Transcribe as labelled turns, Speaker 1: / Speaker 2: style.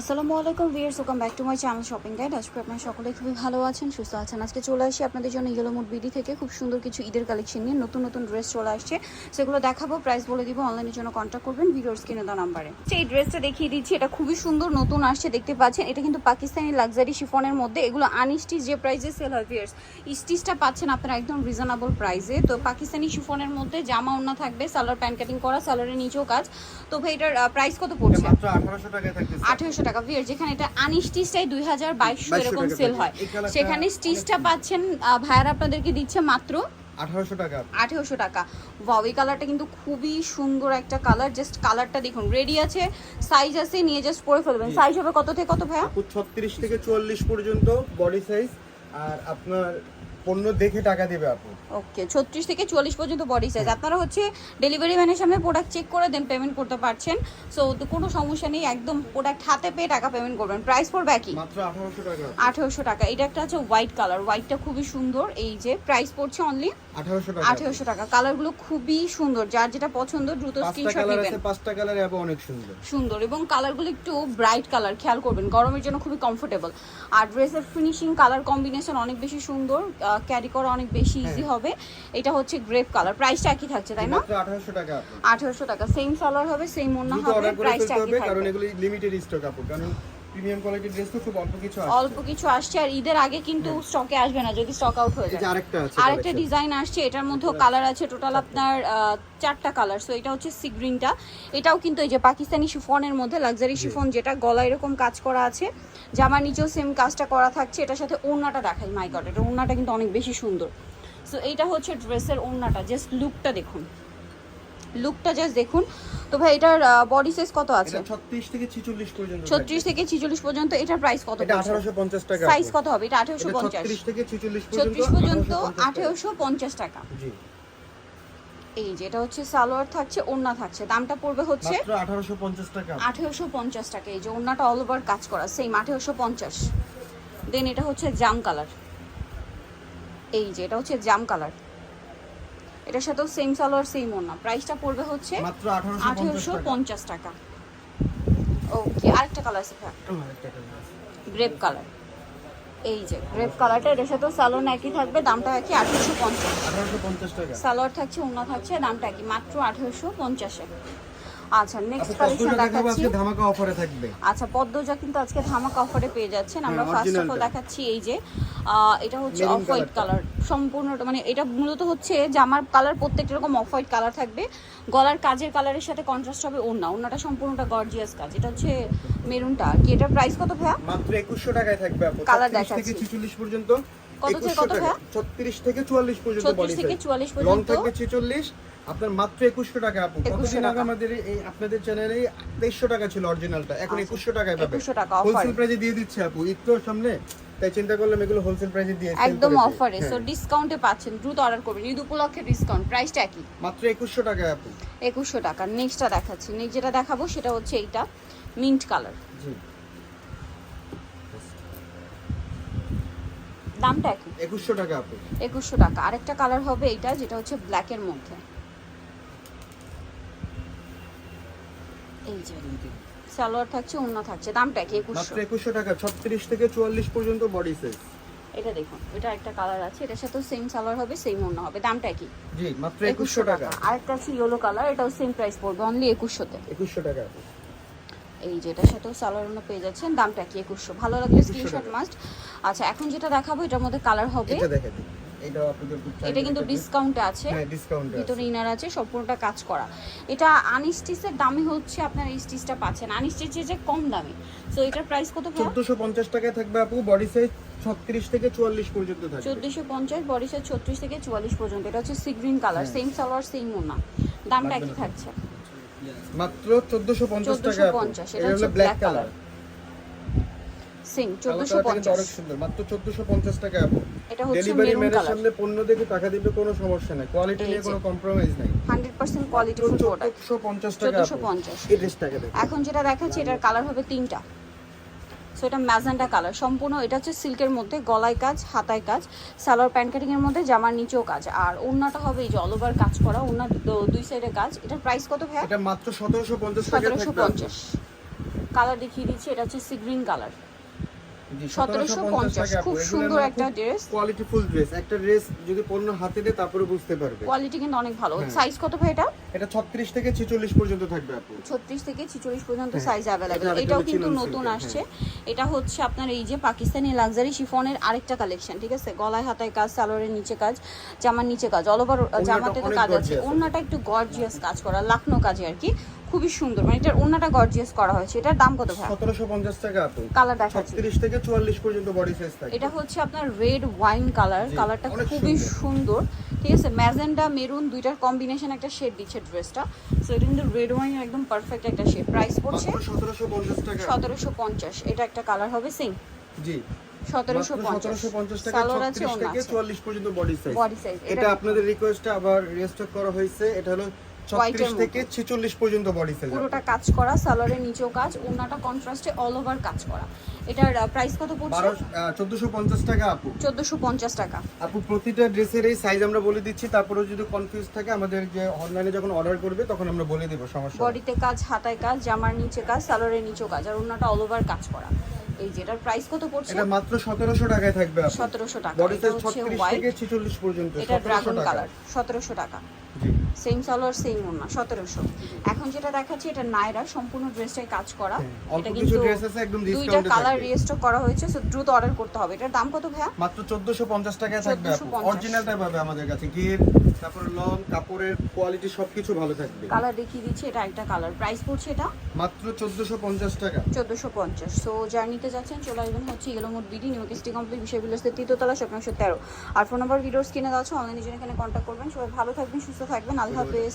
Speaker 1: আসসালামু আলাইকুম viewers welcome back to my channel shopping guide আজকে আপনারা সকলে খুবই ভালো আছেন সুস্থ আছেন। আজকে চলে আসি আপনাদের জন্য ইয়েলো মুড বিডি থেকে। খুব সুন্দর কিছু ঈদের কালেকশন নিয়ে নতুন নতুন ড্রেস চলে আসছে। সেগুলো দেখাবো প্রাইস বলে দিব অনলাইনের জন্য কন্ট্যাক্ট করবেন ভিডিওর স্ক্রিনে দেওয়া নাম্বারে। এই ড্রেসটা দেখিয়ে দিচ্ছি এটা খুবই সুন্দর নতুন আসছে দেখতে পাচ্ছেন। এটা কিন্তু পাকিস্তানি লাক্সারি শিফনের মধ্যে। এগুলো আনস্টিচ যে প্রাইসে সেল হয় ভিয়ার্স স্টিচটা পাচ্ছেন আপনারা একদম রিজনেবল প্রাইসে তো পাকিস্তানি শিফনের মধ্যে জামা ওড়না থাকবে সালোয়ার প্যান্ট কাটিং করা সালোয়ারের নিচেও কাজ। তো ভাই এটার প্রাইস কত পড়ছে?
Speaker 2: মাত্র 1800 টাকায় থাকতেছে।
Speaker 1: আঠেরোশো টাকা। ভিয়ার যেখানে এটা আনস্টিচটাই দুই হাজার বাইশশো
Speaker 2: 2200
Speaker 1: এরকম সেল হয়। সেখানে স্টিচটা পাচ্ছেন ভাইয়ার আপনাদেরকে দিচ্ছে মাত্র
Speaker 2: 1800 টাকা।
Speaker 1: আঠেরোশো টাকা। কালারটা কিন্তু খুবই সুন্দর একটা কালার জাস্ট কালারটা দেখুন রেডি আছে সাইজ আছে নিয়ে জাস্ট পরে ফেলবেন। সাইজ হবে কত থেকে কত ভাইয়া?
Speaker 2: 36 থেকে 44 পর্যন্ত বডি সাইজ আর আপনার পণ্য দেখে টাকা দিবে আপু
Speaker 1: ওকে ছত্রিশ থেকে চুয়াল্লিশ পর্যন্ত বডি সাইজ আপনারা হচ্ছে ডেলিভারি ম্যানের সামনে প্রোডাক্ট চেক করে দেন পেমেন্ট করতে পারছেন। সো কোনো সমস্যা নেই একদম প্রোডাক্ট হাতে পেয়ে টাকা পেমেন্ট করবেন। প্রাইস পড়বে একই।
Speaker 2: মাত্র 1800 টাকা।
Speaker 1: আঠেরোশো টাকা। এটা একটা আছে হোয়াইট কালার হোয়াইটটা খুবই সুন্দর। এই যে প্রাইস পড়ছে অনলি
Speaker 2: 1800 টাকা।
Speaker 1: আঠেরোশো টাকা। কালারগুলো খুবই সুন্দর। যার যেটা পছন্দ দ্রুত স্ক্রিনশট নেবেন।
Speaker 2: পাঁচটা কালার আপু অনেক সুন্দর।
Speaker 1: সুন্দর। এবং কালারগুলো একটু ব্রাইট কালার খেয়াল করবেন। গরমের জন্য খুবই কমফোর্টেবল আর ড্রেসের ফিনিশিং কালার কম্বিনেশন অনেক বেশি সুন্দর। ক্যারি করা অনেক বেশি ইজি
Speaker 2: হ্যাঁ।
Speaker 1: হবে। এটা হচ্ছে গ্রেপ কালার প্রাইসটা একই থাকছে তাই না?
Speaker 2: মাত্র 1800 টাকা আপু
Speaker 1: আঠেরোশো টাকা। সেম সালোয়ার হবে সেম
Speaker 2: ওন্না
Speaker 1: হবে প্রাইসটা একই
Speaker 2: থাকবে কারণ এগুলো লিমিটেড স্টক আপু। কারণ প্রিমিয়াম কোয়ালিটির ড্রেস তো খুব অল্প কিছু আছে
Speaker 1: অল্প কিছু আসছে আর ঈদের আগে কিন্তু স্টকে আসবে না যদি স্টক আউট হয়ে
Speaker 2: হ্যাঁ। এই
Speaker 1: যায়।
Speaker 2: আরেকটা আছে
Speaker 1: আরেকটা ডিজাইন আসছে এটার মধ্যেও কালার আছে টোটাল আপনার চারটা কালার সো এটা হচ্ছে সি গ্রিনটা এটাও কিন্তু এই যে পাকিস্তানি শিফনের মধ্যে লাক্সারি শিফন যেটা গলা এরকম কাজ করা আছে জামার নিচেও সেম কাজটা করা থাকছে। এটার সাথে ওড়নাটা দেখাই মাই গড এটা ওড়নাটা কিন্তু অনেক বেশি সুন্দর। সো এইটা হচ্ছে ড্রেসের ওড়নাটা জাস্ট লুকটা দেখুন। লুকটা জাস্ট দেখুন। তো ভাই এটার বডি সাইজ কত আছে?
Speaker 2: 36 থেকে 46 পর্যন্ত
Speaker 1: ছত্রিশ থেকে ছিচল্লিশ পর্যন্ত এটার প্রাইস কত
Speaker 2: এটা 1850 টাকা
Speaker 1: সাইজ কত হবে? এটা আঠেরোশো
Speaker 2: এটা
Speaker 1: পঞ্চাশ।
Speaker 2: 36 থেকে 46 পর্যন্ত
Speaker 1: ছত্রিশ পর্যন্ত
Speaker 2: 1850 টাকা। জি।
Speaker 1: এই যে এটা হচ্ছে সালোয়ার থাকছে ওড়না থাকছে। দামটা পড়বে হচ্ছে
Speaker 2: মাত্র 1850 টাকা।
Speaker 1: আঠেরোশো পঞ্চাশ টাকা। এই যে ওড়নাটা অল ওভার কাজ করা। সেম আঠেরোশো পঞ্চাশ। দেন এটা হচ্ছে জাম কালার এই যে এটা হচ্ছে জাম কালার এটার সাথেও সেম সালোয়ার সেম ওনা প্রাইসটা পড়বে হচ্ছে
Speaker 2: মাত্র
Speaker 1: আঠেরোশো
Speaker 2: 1850 টাকা।
Speaker 1: পঞ্চাশ টাকা। ওকে আরেকটা কালার আছে
Speaker 2: আরেকটা কালার
Speaker 1: গ্রেপ কালার এই যে গ্রেপ কালারটা এটার সাথেও সালোয়ার একই থাকবে দামটা একই আঠেরোশো পঞ্চাশ।
Speaker 2: 1850 টাকা।
Speaker 1: সালোয়ার থাকছে ওড়না থাকছে দামটা একই মাত্র আঠেরোশো পঞ্চাশে। আচ্ছা নেক্সট
Speaker 2: আপু
Speaker 1: কালেকশন দেখাচ্ছি।
Speaker 2: আজকে ধামাকা অফারে থাকবে।
Speaker 1: আচ্ছা পদ্মজা কিন্তু আজকে ধামাকা অফারে পেয়ে যাচ্ছেন। আমরা
Speaker 2: হ্যাঁ,
Speaker 1: ফার্স্ট অফ দেখাচ্ছি এই যে এটা হচ্ছে অফ হোয়াইট কালার সম্পূর্ণটা মানে এটা মূলত হচ্ছে জামার কালার প্রত্যেকটা এরকম অফ হোয়াইট কালার থাকবে। গলার কাজের কালারের সাথে কন্ট্রাস্ট হবে ওড়না। ওড়নাটা সম্পূর্ণটা গর্জিয়াস কাজ। এটা হচ্ছে মেরুনটা। কি এটার প্রাইস কত ভাইয়া?
Speaker 2: মাত্র 2100 টাকায় থাকবে আপু।
Speaker 1: Colour
Speaker 2: 36 থেকে
Speaker 1: দেখাচ্ছি।
Speaker 2: 46 পর্যন্ত।
Speaker 1: কত থেকে কত ভাইয়া?
Speaker 2: 36 থেকে 44 পর্যন্ত
Speaker 1: 36 থেকে
Speaker 2: সাইজ
Speaker 1: 44
Speaker 2: লং
Speaker 1: পর্যন্ত।
Speaker 2: থাকবে 46 আপনার মাত্র 2100 টাকা আপু।
Speaker 1: 2100
Speaker 2: কতদিন আগে
Speaker 1: টাকা।
Speaker 2: আমাদের এই আপনাদের চ্যানেলে 2300 টাকা ছিল অরিজিনালটা এখন
Speaker 1: আচ্ছা।
Speaker 2: 2100 টাকায় পাবে
Speaker 1: 2100 টাকা
Speaker 2: হোলসেল প্রাইসে দিয়ে দিচ্ছে আপু। তো সামনে তাই চিন্তা করলাম এগুলো হোলসেল প্রাইসে দিয়ে
Speaker 1: একদম। অফারে সো ডিসকাউন্টে পাচ্ছেন। দ্রুত অর্ডার করবেন। ঈদ উপলক্ষে ডিসকাউন্ট প্রাইসটা একই।
Speaker 2: মাত্র 2100 টাকায় আপু।
Speaker 1: একুশশো টাকা। নেক্সটটা দেখাচ্ছি। নেক্সট যেটা দেখাবো সেটা হচ্ছে এইটা। মিন্ট কালার
Speaker 2: জি।
Speaker 1: দামটা একই।
Speaker 2: 2100 টাকা আপু।
Speaker 1: একুশশো টাকা। আরেকটা কালার হবে এইটা যেটা হচ্ছে ব্ল্যাকের মধ্যে। এই যে। সালোয়ার থাকছে ওড়না থাকছে। দামটা কি একুশশো?
Speaker 2: মাত্র 2100 টাকা 36 থেকে 44 পর্যন্ত বডি সাইজ
Speaker 1: এটা দেখুন এটা একটা কালার আছে এটার সাথেও সেম সালোয়ার হবে সেম ওড়না হবে। দামটা কি?
Speaker 2: জি মাত্র 2100 টাকা।
Speaker 1: আরেকটা আছে ইয়েলো কালার এটাও সেম প্রাইস পড়বে অনলি একুশশোতে।
Speaker 2: 2100 টাকা।
Speaker 1: এই যে এটার সাথেও সালোয়ার ওড়না পেয়ে যাচ্ছেন। দামটা কি একুশশো? ভালো লাগলে
Speaker 2: 2100
Speaker 1: স্ক্রিনশট মাস্ট আচ্ছা এখন যেটা দেখাবো এটার মধ্যে কালার হবে।
Speaker 2: এটা দেখে দিন। এটা আপনাদের খুব
Speaker 1: এটা কিন্তু ডিসকাউন্টে আছে।
Speaker 2: হ্যাঁ ডিসকাউন্ট
Speaker 1: ভিতরে ইনার আছে সম্পূর্ণটা কাজ করা। এটা আনস্টিচের দামে হচ্ছে আপনার এই স্টিচটা পাচ্ছেন। আনস্টিচের যে কম দামে। সো এটার প্রাইস কত ভাইয়া?
Speaker 2: 1450 টাকায় থাকবে আপু বডি সাইজ 36 থেকে 44 পর্যন্ত থাকবে।
Speaker 1: চোদ্দশো পঞ্চাশ বডি সাইজ ছত্রিশ থেকে চুয়াল্লিশ পর্যন্ত। এটা হচ্ছে sea green colour. Same salwar same ওনা দামটা একই থাকছে?
Speaker 2: মাত্র 1450 টাকা আপু।
Speaker 1: 1450 এটা
Speaker 2: এটা
Speaker 1: হচ্ছে
Speaker 2: ব্ল্যাক কালার
Speaker 1: পঞ্চাশ।
Speaker 2: সুন্দর মাত্র 1450 টাকা আপু
Speaker 1: এটা হচ্ছে
Speaker 2: ডেলিভারি ম্যানের সামনে পণ্য দেখে টাকা দিবে কোনো সমস্যা নাই। কোয়ালিটি
Speaker 1: এই
Speaker 2: নিয়ে কোনো কম্প্রোমাইজ নাই।
Speaker 1: হান্ড্রেড পার্সেন্ট কোয়ালিটিফুল প্রোডাক্ট
Speaker 2: 1450 টাকা
Speaker 1: চোদ্দশো
Speaker 2: আপু
Speaker 1: পঞ্চাশ।
Speaker 2: এই ড্রেসটাকে
Speaker 1: এখন যেটা দেখাচ্ছি এটার কালার হবে তিনটা। সো এটা ম্যাজেন্টা কালার সম্পূর্ণ এটা হচ্ছে সিল্কের মধ্যে গলায় কাজ হাতায় কাজ সালোয়ার প্যান্ট কাটিং এর মধ্যে জামার নিচেও কাজ। আর ওড়নাটা হবে এই যে অল ওভার কাজ করা ওড়না দুই সাইডে কাজ। এটার প্রাইস কত ভাই
Speaker 2: এটা মাত্র 1750 টাকা
Speaker 1: সতেরোশো
Speaker 2: থাকবে। আপু।
Speaker 1: পঞ্চাশ। কালার দেখিয়ে দিচ্ছি এটা হচ্ছে সি গ্রিন কালার সতেরোশো
Speaker 2: 1750
Speaker 1: খুব সুন্দর একটা ড্রেস।
Speaker 2: কোয়ালিটিফুল ড্রেস একটা ড্রেস যদি পণ্য হাতে দেয় তারপরে বুঝতে পারবে।
Speaker 1: কোয়ালিটি কিন্তু অনেক ভালো।
Speaker 2: হ্যাঁ।
Speaker 1: সাইজ কত ভাই এটা?
Speaker 2: এটা 36 থেকে 46 পর্যন্ত থাকবে আপু।
Speaker 1: ছত্রিশ থেকে ছিচল্লিশ পর্যন্ত
Speaker 2: হ্যাঁ,
Speaker 1: সাইজ অ্যাভেলেবেল
Speaker 2: আরেকটা
Speaker 1: এটাও কিন্তু নতুন আসছে। এটা হচ্ছে আপনার এই যে পাকিস্তানি লাক্সারি শিফনের আরেকটা কালেকশন ঠিক আছে? গলায় হাতায় কাজ সালোয়ারের নিচে কাজ জামার নিচে কাজ অল ওভার জামাতে তো কাজ আছে। ওন্নাটা একটু গর্জিয়াস কাজ করা লাখনো কাজে আর কি। খুবই সুন্দর। মানে এটার ওন্নাটা গর্জিয়াস করা হয়েছে। এটার দাম কত ভাই
Speaker 2: 1750 টাকা আপু।
Speaker 1: কালার দেখাচ্ছি।
Speaker 2: 36 থেকে 44 পর্যন্ত বডি সাইজ থাকবে।
Speaker 1: এটা হচ্ছে আপনার রেড ওয়াইন কালার কালারটা খুবই
Speaker 2: সুন্দর।
Speaker 1: ঠিক আছে ম্যাজেন্ডা মেরুন দুইটার কম্বিনেশন একটা শেড দিচ্ছে ড্রেসটা সো এটা কিন্তু রেড ওয়াইন একদম পারফেক্ট একটা শেড প্রাইস পড়ছে
Speaker 2: মাত্র 1750 টাকা।
Speaker 1: সতেরোশো পঞ্চাশ। এটা একটা কালার হবে সেম
Speaker 2: জি।
Speaker 1: সতেরোশো
Speaker 2: মাত্র
Speaker 1: পঞ্চাশ
Speaker 2: 1750 টাকা
Speaker 1: আছে
Speaker 2: 36 থেকে 44 পর্যন্ত বডি সাইজ
Speaker 1: বডি সাইজ
Speaker 2: এটা আপনাদের রিকোয়েস্টে আবার রিস্টক করা হয়েছে। এটা হলো 36 থেকে 46 পর্যন্ত বডি সাইজ
Speaker 1: পুরোটা কাজ করা সালোয়ারের নিচেও কাজ ওনাটা কন্ট্রাস্টে অল ওভার কাজ করা। এটার প্রাইস কত পড়ছে?
Speaker 2: 1450 টাকা আপু।
Speaker 1: চোদ্দোশো পঞ্চাশ টাকা।
Speaker 2: আপু প্রতিটা ড্রেসের এই সাইজ আমরা বলে দিচ্ছি তারপরেও যদি কনফিউজ থাকে আমাদের যে অনলাইনে যখন অর্ডার করবে তখন আমরা বলে দেব সমস্যা।
Speaker 1: বডিতে কাজ হাতায় কাজ জামার নিচে কাজ সালোয়ারের নিচেও কাজ আর ওনাটা অল ওভার কাজ করা। এই যে এটার প্রাইস কত পড়ছে?
Speaker 2: এটা মাত্র 1700 টাকায় থাকবে আপু।
Speaker 1: সতেরোশো টাকা
Speaker 2: বডি সাইজ 36 থেকে 46 পর্যন্ত
Speaker 1: এটা ড্রাগন কালার সতেরোশো টাকা।
Speaker 2: জি
Speaker 1: সেম সালোয়ার সেম ওনা সতেরোশো। এখন যেটা দেখাচ্ছি এটা নায়রা সম্পূর্ণ ড্রেসটাই কাজ করা।
Speaker 2: হ্যাঁ,
Speaker 1: এটা কিন্তু
Speaker 2: ড্রেস আছে একদম
Speaker 1: দুইটা কালার রিস্টক করা হয়েছে সো দ্রুত অর্ডার করতে হবে। এটার দাম কত ভাইয়া?
Speaker 2: মাত্র 1450 টাকায় থাকবে
Speaker 1: 1450
Speaker 2: পাবে আমাদের কাছে গিয়ে তারপর লং কাপড়ের কোয়ালিটি সবকিছু ভালো থাকবে।
Speaker 1: কালার দেখিয়ে দিচ্ছি এটা একটা কালার প্রাইস পড়ছে এটা?
Speaker 2: মাত্র 1450 টাকা।
Speaker 1: চোদ্দোশো পঞ্চাশ। সো জার্নিতে যাচ্ছেন চলে আসবেন হচ্ছে এলোমোট বিডি নিউ কিস্টি কমপ্লিট বিষয় বিলাসের তৃতীয়তলা শতাংশ তেরো। আর ফোন নাম্বার ভিডিওস কিনে দেওয়া আছে অনলাইনে জন্য এখানে কন্ট্যাক্ট করবেন। সবাই ভালো থাকবেন সুস্থ থাকবেন। Hafiz